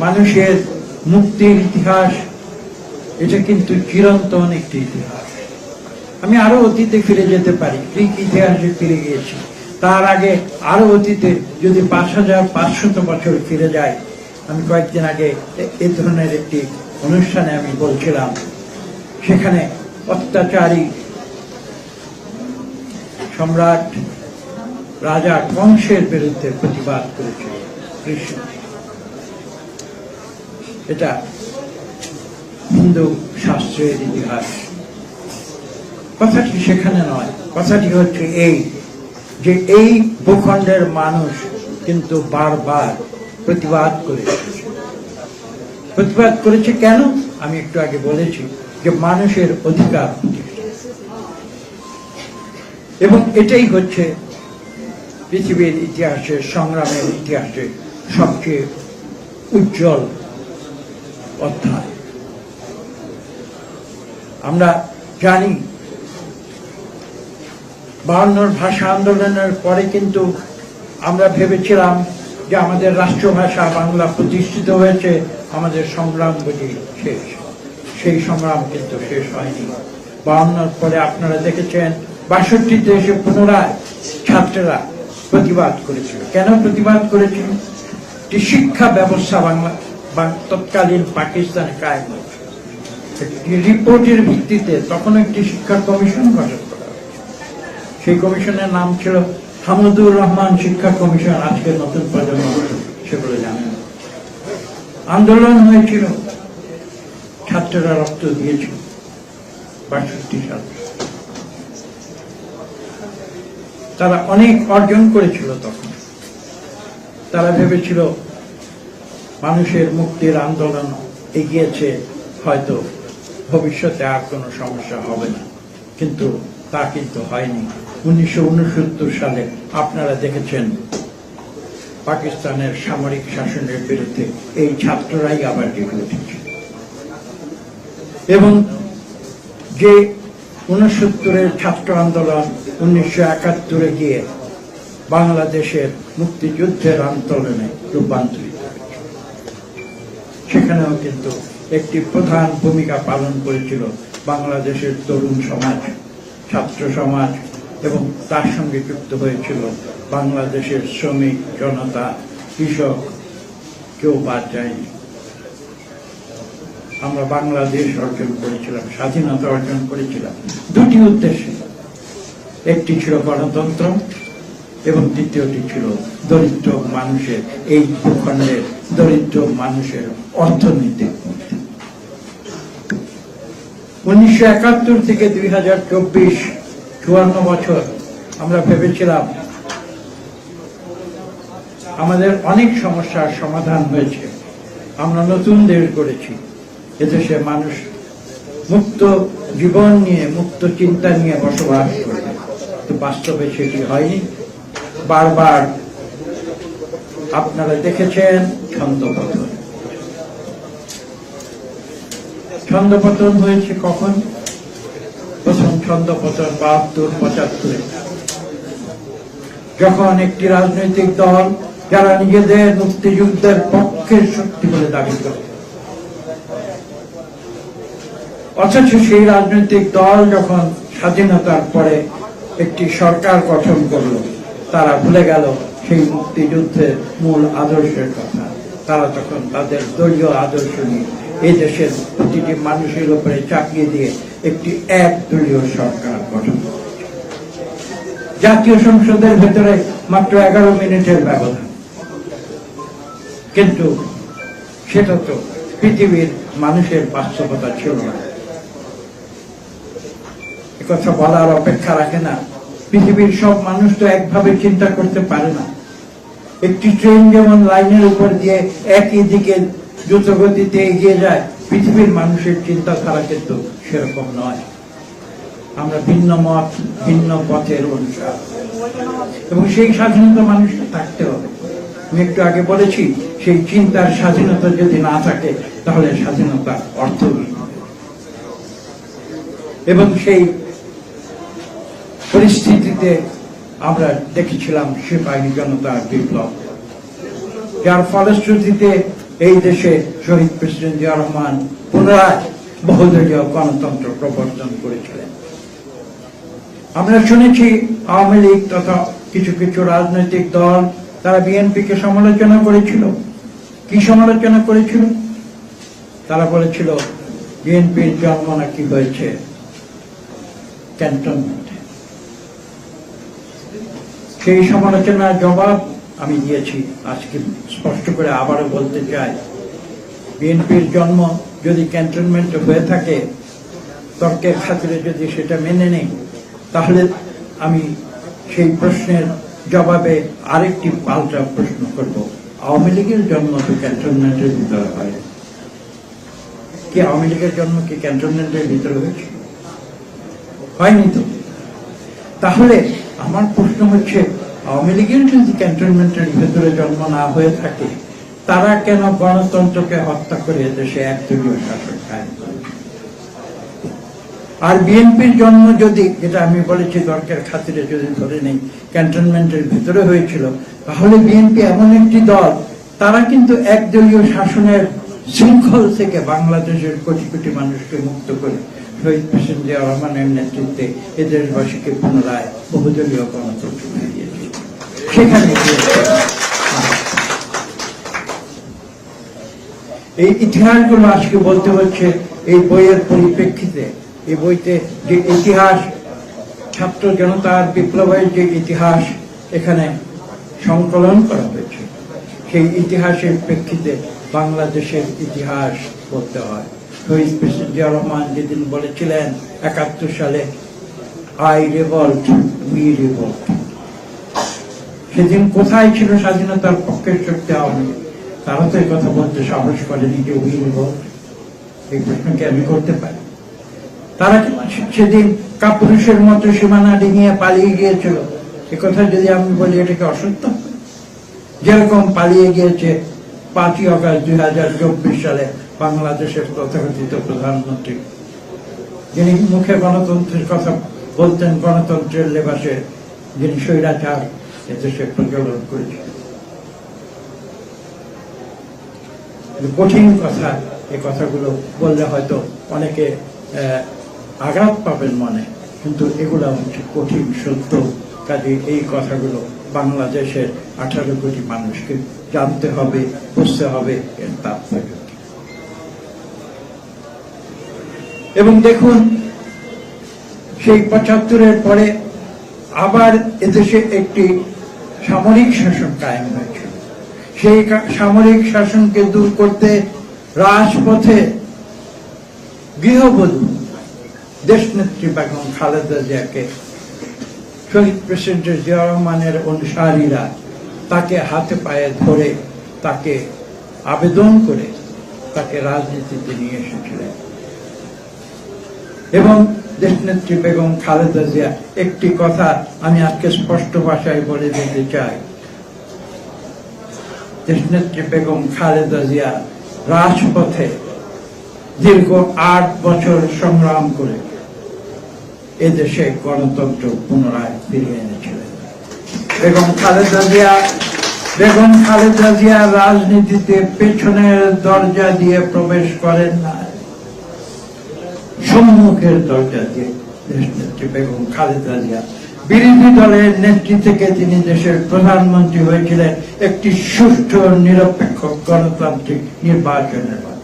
মানুষের মুক্তির ইতিহাস, এটা কিন্তু চিরন্তন একটি ইতিহাস। আমি আরও অতীতে ফিরে যেতে পারি, গ্রিক ইতিহাসে ফিরে গিয়েছি। তার আগে আরও অতীতে যদি পাঁচ হাজার পাঁচশত বছর ফিরে যায় আমি কয়েকদিন আগে এ- ধরনের একটি অনুষ্ঠানে আমি বলছিলাম, সেখানে অত্যাচারী সম্রাট রাজা কংসের বিরুদ্ধে প্রতিবাদ করেছিল। কৃষ্ণ। এটা হিন্দু শাস্ত্রের ইতিহাস। কথাটি সেখানে নয়, কথাটি হচ্ছে এই, যে এই ভূখণ্ডের মানুষ কিন্তু বারবার প্রতিবাদ করেছে। প্রতিবাদ করেছে কেন? আমি একটু আগে বলেছি যে মানুষের অধিকার এবং এটাই হচ্ছে পৃথিবীর ইতিহাসে সংগ্রামের ইতিহাসে সবচেয়ে উজ্জ্বল অধ্যায়। আমরা জানি বায়ান্নর ভাষা আন্দোলনের পরে কিন্তু আমরা ভেবেছিলাম যে আমাদের রাষ্ট্রভাষা বাংলা প্রতিষ্ঠিত হয়েছে, আমাদের সংগ্রাম বুঝি শেষ। সেই সংগ্রাম কিন্তু শেষ হয়নি। বায়ান্নর পরে আপনারা দেখেছেন, বাষট্টিতে এসে পুনরায় ছাত্ররা প্রতিবাদ করেছিল। কেন প্রতিবাদ করেছিল? শিক্ষা ব্যবস্থা বাংলা বাং- তৎকালীন পাকিস্তানে রিপোর্টের ভিত্তিতে তখন একটি শিক্ষা কমিশন গঠন করা সেই কমিশনের নাম ছিল হামুদুর রহমান শিক্ষা কমিশন নতুন প্রজন্ম সেগুলো জানেন আন্দোলন হয়েছিল, ছাত্ররা রক্ত দিয়েছিল, বাষট্টি সাল। তারা অনেক অর্জন করেছিল তখন। তারা ভেবেছিল মানুষের মুক্তির আন্দোলন এগিয়েছে, হয়তো ভবিষ্যতে আর কোনো সমস্যা হবে না। কিন্তু তা কিন্তু হয়নি। উনিশশো উনসত্তর সালে আপনারা দেখেছেন, পাকিস্তানের সামরিক শাসনের বিরুদ্ধে এই ছাত্ররাই আবার জেগে উঠেছে এবং যে উনসত্তরের ছাত্র আন্দোলন উনিশশো একাত্তরে গিয়ে বাংলাদেশের মুক্তিযুদ্ধের আন্দোলনে রূপান্তরিত সেখানেও কিন্তু একটি প্রধান ভূমিকা পালন করেছিল বাংলাদেশের তরুণ সমাজ, ছাত্র সমাজ এবং তার সঙ্গে যুক্ত হয়েছিল বাংলাদেশের শ্রমিক জনতা, কৃষক, কেউ বাদ যায়নি। আমরা বাংলাদেশ অর্জন করেছিলাম, স্বাধীনতা অর্জন করেছিলাম। দুটি উদ্দেশ্যে। একটি ছিল গণতন্ত্র এবং দ্বিতীয়টি ছিল দরিদ্র মানুষের এই ভূখণ্ডের দরিদ্র মানুষের অর্থনৈতিক উনিশশো একাত্তর থেকে দুই হাজার চব্বিশ চুয়ান্ন বছর আমরা ভেবেছিলাম, আমাদের অনেক সমস্যার সমাধান হয়েছে। আমরা নতুন দেশ করেছি এদেশে মানুষ মুক্ত জীবন নিয়ে, মুক্ত চিন্তা নিয়ে বসবাস করে। বাস্তবে সেটি হয়নি। বারবার আপনারা দেখেছেন ছন্দপতন ছন্দপতন হয়েছে কখন? প্রথম ছন্দপতন বাহাত্তর, পঁচাত্তরে। যখন একটি রাজনৈতিক দল যারা নিজেদের মুক্তিযুদ্ধের পক্ষের শক্তি বলে দাবি করে, অথচ সেই রাজনৈতিক দল যখন স্বাধীনতার পরে একটি সরকার গঠন করল, তারা ভুলে গেল সেই মুক্তিযুদ্ধের মূল আদর্শের কথা। তারা তখন তাদের দলীয় আদর্শ নিয়ে এই দেশের প্রতিটি মানুষের উপরে চাপিয়ে দিয়ে একটি এক দলীয় সরকার গঠন জাতীয় সংসদের ভেতরে মাত্র এগারো মিনিটের ব্যবধান। কিন্তু সেটা তো পৃথিবীর মানুষের বাস্তবতা ছিল না। কথা বলার অপেক্ষা রাখে না। পৃথিবীর সব মানুষ তো একভাবে চিন্তা করতে পারে না। একটি ট্রেন যেমন লাইনের উপর দিয়ে একই দিকে দ্রুত গতিতে এগিয়ে যায়, পৃথিবীর মানুষের চিন্তাধারা কিন্তু সেরকম নয়। আমরা ভিন্ন মত, ভিন্ন পথের অনুসার। এবং সেই স্বাধীনতা মানুষকে থাকতে হবে। আমি একটু আগে বলেছি, সেই চিন্তার স্বাধীনতা যদি না থাকে, তাহলে স্বাধীনতা অর্থহীন এবং সেই পরিস্থিতিতে আমরা দেখেছিলাম সিপাহী জনতার বিপ্লব। যার ফলশ্রুতিতে এই দেশে শহীদ প্রেসিডেন্ট জিয়া রহমান পুনরায় বহুদলীয় গণতন্ত্র প্রবর্তন করেছিলেন। আমরা শুনেছি আওয়ামী লীগ তথা কিছু কিছু রাজনৈতিক দল তারা বিএনপিকে সমালোচনা করেছিল। কি সমালোচনা করেছিল? তারা বলেছিল, বিএনপির জন্ম নাকি হয়েছে ক্যান্টনমেন্টে। সেই সমালোচনার জবাব আমি দিয়েছি। আজকে স্পষ্ট করে আবারও বলতে চাই, বিএনপির জন্ম যদি ক্যান্টনমেন্টে হয়ে থাকে, তর্কের খাতিরে যদি সেটা মেনে নেই, তাহলে আমি সেই প্রশ্নের জবাবে আরেকটি পাল্টা প্রশ্ন করব। আওয়ামী লীগের জন্ম তো ক্যান্টনমেন্টের ভিতরে হয়। কি আওয়ামী লীগের জন্ম কি ক্যান্টনমেন্টের ভিতরে হয়েছে? হয়নি তো। তাহলে আমার প্রশ্ন হচ্ছে, আওয়ামী লীগের যদি ক্যান্টনমেন্টের ভেতরে জন্ম না হয়ে থাকে, তারা কেন গণতন্ত্রকে হত্যা করে দেশে একদলীয় শাসন আর বিএনপির জন্ম যদি, যেটা আমি বলেছি দরকার খাতিরে যদি ধরে নেই, ক্যান্টনমেন্টের ভিতরে হয়েছিল, তাহলে বিএনপি এমন একটি দল, তারা কিন্তু একদলীয় শাসনের শৃঙ্খল থেকে বাংলাদেশের কোটি কোটি মানুষকে মুক্ত করে শহীদ প্রেসিডেন্ট জিয়া রহমানের নেতৃত্বে এ দেশবাসীকে পুনরায় বহুদলীয় গণতন্ত্র দিয়ে দিয়েছে সেখানে এই ইতিহাসগুলো আজকে বলতে হচ্ছে, এই বইয়ের পরিপ্রেক্ষিতে, এই বইতে যে ইতিহাস, ছাত্র জনতার বিপ্লবের যে ইতিহাস এখানে সংকলন করা হয়েছে, সেই ইতিহাসের প্রেক্ষিতে বাংলাদেশের ইতিহাস বলতে হয়। শহীদ প্রেসিডেন্ট জিয়া রহমান যেদিন বলেছিলেন, একাত্তর সালে আই রেভল্ট উই রেভল্ট সেদিন কোথায় ছিল স্বাধীনতার পক্ষের শক্তি আওয়ামী তারা তো এই কথা বলতে সাহস করেনি যে উই রেভল্ট এই প্রশ্নকে আমি করতে পারি। তারা সেদিন কাপুরুষের মতো সীমানা ডিঙিয়ে পালিয়ে গিয়েছিল? এ কথা যদি আমি বলি এটাকে অসত্য? যেরকম পালিয়ে গিয়েছে পাঁচই অগাস্ট দুই হাজার চব্বিশ সালে বাংলাদেশের তথাকথিত প্রধানমন্ত্রী। যিনি মুখে গণতন্ত্রের কথা বলতেন, গণতন্ত্রের লেবাসে যিনি স্বৈরাচার এদেশে প্রজ্বলন করেছিলেন কিন্তু কঠিন কথা এই কথাগুলো বললে হয়তো অনেকে আঘাত পাবেন মনে, কিন্তু এগুলো হচ্ছে কঠিন সত্য। কাজে এই কথাগুলো বাংলাদেশের আঠারো কোটি মানুষকে জানতে হবে, বুঝতে হবে, এর তাৎপর্য কি। এবং দেখুন, সেই পঁচাত্তরের পরে আবার এদেশে একটি সামরিক শাসন কায়েম হয়েছিল সেই সামরিক শাসনকে দূর করতে রাজপথে গৃহবধূ দেশনেত্রী বেগম খালেদা জিয়াকে, শহীদ প্রেসিডেন্ট জিয়া রহমানের অনুসারীরা তাকে হাতে পায়ে ধরে তাকে আবেদন করে তাকে রাজনীতিতে নিয়ে এসেছিলেন। এবং দেশনেত্রী বেগম খালেদা জিয়া, একটি কথা আমি আজকে স্পষ্ট ভাষায় বলে দিতে চাই। দেশনেত্রী বেগম খালেদা জিয়া রাজপথে দীর্ঘ আট বছর সংগ্রাম করে এদেশে গণতন্ত্র পুনরায় ফিরিয়ে এনেছিলেন। বেগম খালেদা জিয়া, বেগম খালেদা জিয়া রাজনীতিতে পেছনের দরজা দিয়ে প্রবেশ করেন না। সম্মুখের দরজা দিয়ে বেগম খালেদা জিয়া বিরোধী দলের নেত্রী থেকে তিনি দেশের প্রধানমন্ত্রী হয়েছিলেন, একটি সুষ্ঠু, নিরপেক্ষ গণতান্ত্রিক নির্বাচনের মাধ্যমে